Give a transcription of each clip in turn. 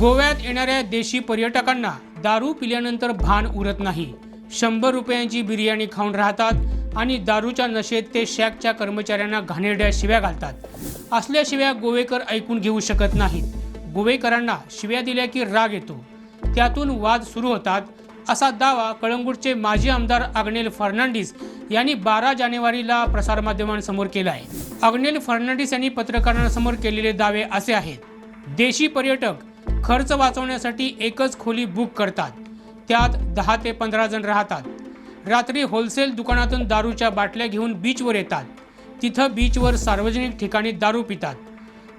गोव्यात येणाऱ्या देशी पर्यटकांना दारू पिल्यानंतर भान उरत नाही. शंभर रुपयांची बिर्याणी खाऊन राहतात आणि दारूच्या नशेत ते शॅकच्या कर्मचाऱ्यांना घाणेरड्या शिव्या घालतात. असल्या शिव्या गोवेकर ऐकून घेऊ शकत नाहीत. गोवेकरांना शिव्या दिल्या की राग येतो. त्यातून वाद सुरू होतात असा दावा कळंगूटचे माजी आमदार अग्नेल फर्नांडिस यांनी बारा जानेवारीला प्रसारमाध्यमांसमोर केला आहे अग्नेल फर्नांडिस यांनी पत्रकारांसमोर केलेले दावे असे आहेत. देशी पर्यटक खर्च वाचवण्यासाठी एकच खोली बुक करतात. त्यात दहा ते पंधरा जण राहतात. रात्री होलसेल दुकानातून दारूच्या बाटल्या घेऊन बीचवर येतात. तिथं बीचवर सार्वजनिक ठिकाणी दारू पितात.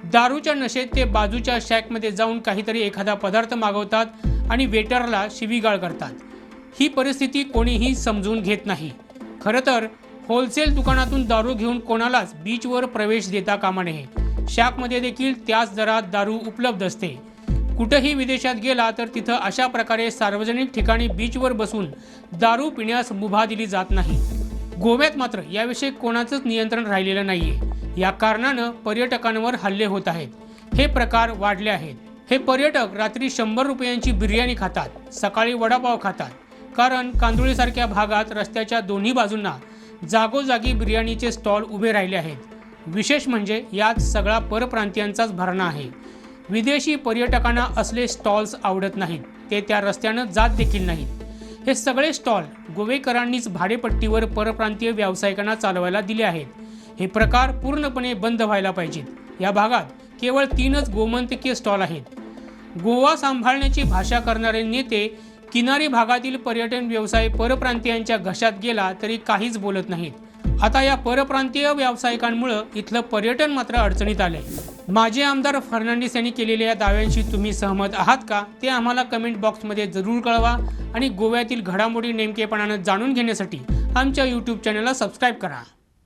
दारूच्या नशेत ते बाजूच्या शॅकमध्ये जाऊन काहीतरी एखादा पदार्थ मागवतात आणि वेटरला शिवीगाळ करतात. ही परिस्थिती कोणीही समजून घेत नाही. खरं तर होलसेल दुकानातून दारू घेऊन कोणालाच बीचवर प्रवेश देता कामा नये. शॅकमध्ये देखील त्याच दरात दारू उपलब्ध असते. कुठंही विदेशात गेला तर तिथं अशा प्रकारे सार्वजनिक ठिकाणी बीचवर बसून दारू पिण्यास मुभा दिली जात नाही. गोव्यात मात्र याविषयी कोणाचंच नियंत्रण राहिलेलं नाहीये. या कारणानं पर्यटकांवर हल्ले होत आहेत. हे प्रकार वाढले आहेत. हे पर्यटक रात्री शंभर रुपयांची बिर्याणी खातात सकाळी वडापाव खातात. कारण कांदुळीसारख्या भागात रस्त्याच्या दोन्ही बाजूंना जागोजागी बिर्याणीचे स्टॉल उभे राहिले आहेत. विशेष म्हणजे यात सगळा परप्रांतीयांचाच भरणा आहे. विदेशी पर्यटकांना असले स्टॉल्स आवडत नाहीत. ते त्या रस्त्यानं जात देखील नाहीत. हे सगळे स्टॉल गोवेकरांनीच भाडेपट्टीवर परप्रांतीय व्यावसायिकांना चालवायला दिले आहेत. हे प्रकार पूर्णपणे बंद व्हायला पाहिजेत. या भागात केवळ तीनच गोमंतकीय स्टॉल आहेत. गोवा सांभाळण्याची भाषा करणारे नेते किनारी भागातील पर्यटन व्यवसाय परप्रांतीयांच्या घशात गेला तरी काहीच बोलत नाहीत. आता या परप्रांतीय व्यावसायिकांमुळं इथलं पर्यटन मात्र अडचणीत आलंय. माजी आमदार फर्नांडिस यांनी केलेल्या या दाव्यांशी तुम्ही सहमत आहात का? ते आम्हाला कमेंट बॉक्समध्ये जरूर कळवा आणि गोव्यातील घडामोडी नेमकेपणानं जाणून घेण्यासाठी आमच्या यूट्यूब चॅनलला सबस्क्राईब करा.